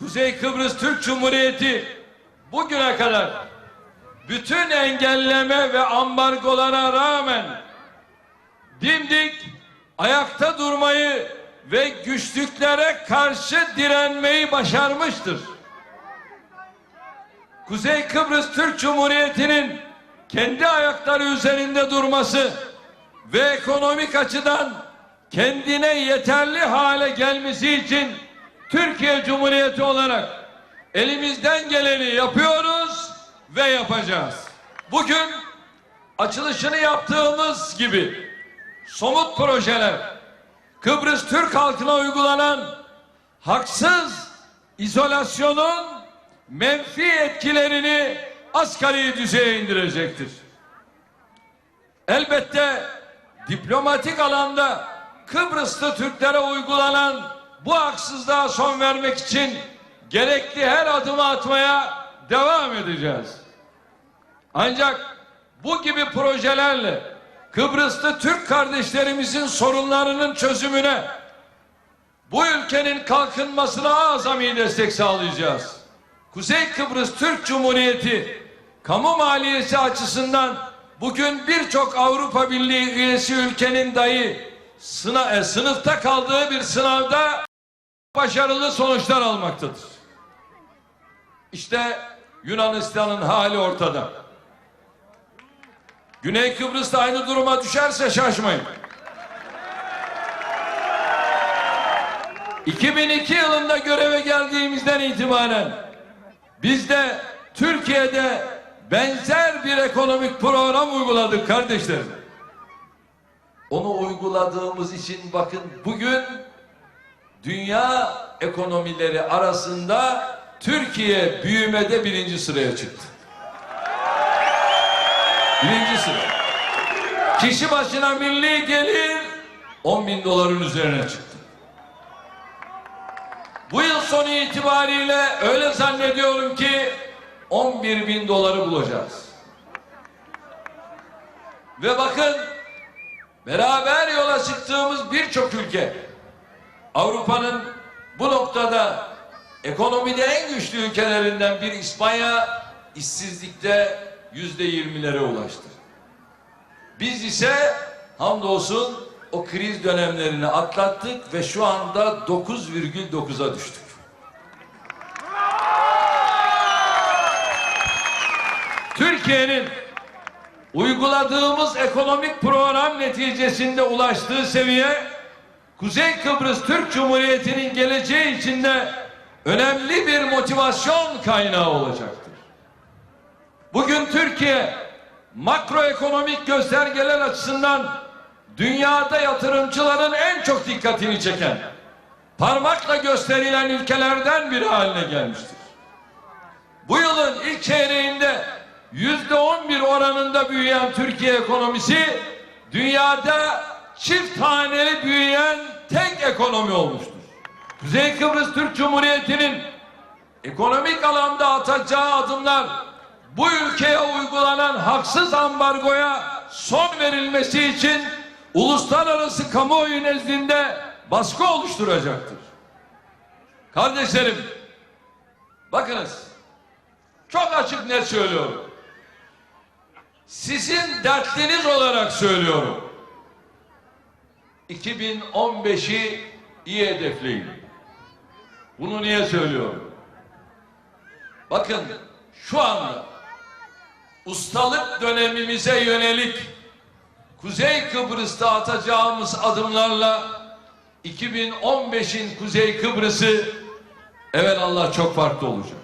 Kuzey Kıbrıs Türk Cumhuriyeti bugüne kadar bütün engelleme ve ambargolara rağmen dimdik ayakta durmayı ve güçlüklere karşı direnmeyi başarmıştır. Kuzey Kıbrıs Türk Cumhuriyeti'nin kendi ayakları üzerinde durması ve ekonomik açıdan kendine yeterli hale gelmesi için Türkiye Cumhuriyeti olarak elimizden geleni yapıyoruz ve yapacağız. Bugün açılışını yaptığımız gibi somut projeler Kıbrıs Türk halkına uygulanan haksız izolasyonun menfi etkilerini asgari düzeye indirecektir. Elbette diplomatik alanda Kıbrıslı Türklere uygulanan bu haksızlığa son vermek için gerekli her adımı atmaya devam edeceğiz. Ancak bu gibi projelerle Kıbrıslı Türk kardeşlerimizin sorunlarının çözümüne bu ülkenin kalkınmasına azami destek sağlayacağız. Kuzey Kıbrıs Türk Cumhuriyeti kamu maliyesi açısından bugün birçok Avrupa Birliği üyesi ülkenin dahi sına, e, sınıfta kaldığı bir sınavda başarılı sonuçlar almaktadır. İşte Yunanistan'ın hali ortada. Güney Kıbrıs'ta aynı duruma düşerse şaşmayın. 2002 yılında göreve geldiğimizden itibaren biz de Türkiye'de benzer bir ekonomik program uyguladık kardeşlerim. Onu uyguladığımız için bakın bugün dünya ekonomileri arasında Türkiye büyümede birinci sıraya çıktı. Birinci sıra. Kişi başına milli gelir 10 bin doların üzerine çıktı. Bu yıl sonu itibariyle öyle zannediyorum ki 11 bin doları bulacağız. Ve bakın beraber yola çıktığımız birçok ülke Avrupa'nın bu noktada ekonomide en güçlü ülkelerinden bir İspanya işsizlikte yüzde yirmilere ulaştı. Biz ise hamdolsun o kriz dönemlerini atlattık ve şu anda 9,9'a düştük. Türkiye'nin uyguladığımız ekonomik program neticesinde ulaştığı seviye Kuzey Kıbrıs Türk Cumhuriyeti'nin geleceği içinde önemli bir motivasyon kaynağı olacaktır. Bugün Türkiye makroekonomik göstergeler açısından dünyada yatırımcıların en çok dikkatini çeken, parmakla gösterilen ülkelerden biri haline gelmiştir. Bu yılın ilk çeyreğinde yüzde on bir oranında büyüyen Türkiye ekonomisi dünyada çift haneli büyüyen tek ekonomi olmuştur. Kuzey Kıbrıs Türk Cumhuriyeti'nin ekonomik alanda atacağı adımlar bu ülkeye uygulanan haksız ambargoya son verilmesi için uluslararası kamuoyu nezdinde baskı oluşturacaktır. Kardeşlerim, bakınız, çok açık net söylüyorum. Sizin dertliniz olarak söylüyorum. 2015'i iyi hedefleyin. Bunu niye söylüyorum? Bakın şu anda ustalık dönemimize yönelik Kuzey Kıbrıs'ta atacağımız adımlarla 2015'in Kuzey Kıbrıs'ı evet Allah çok farklı olacak.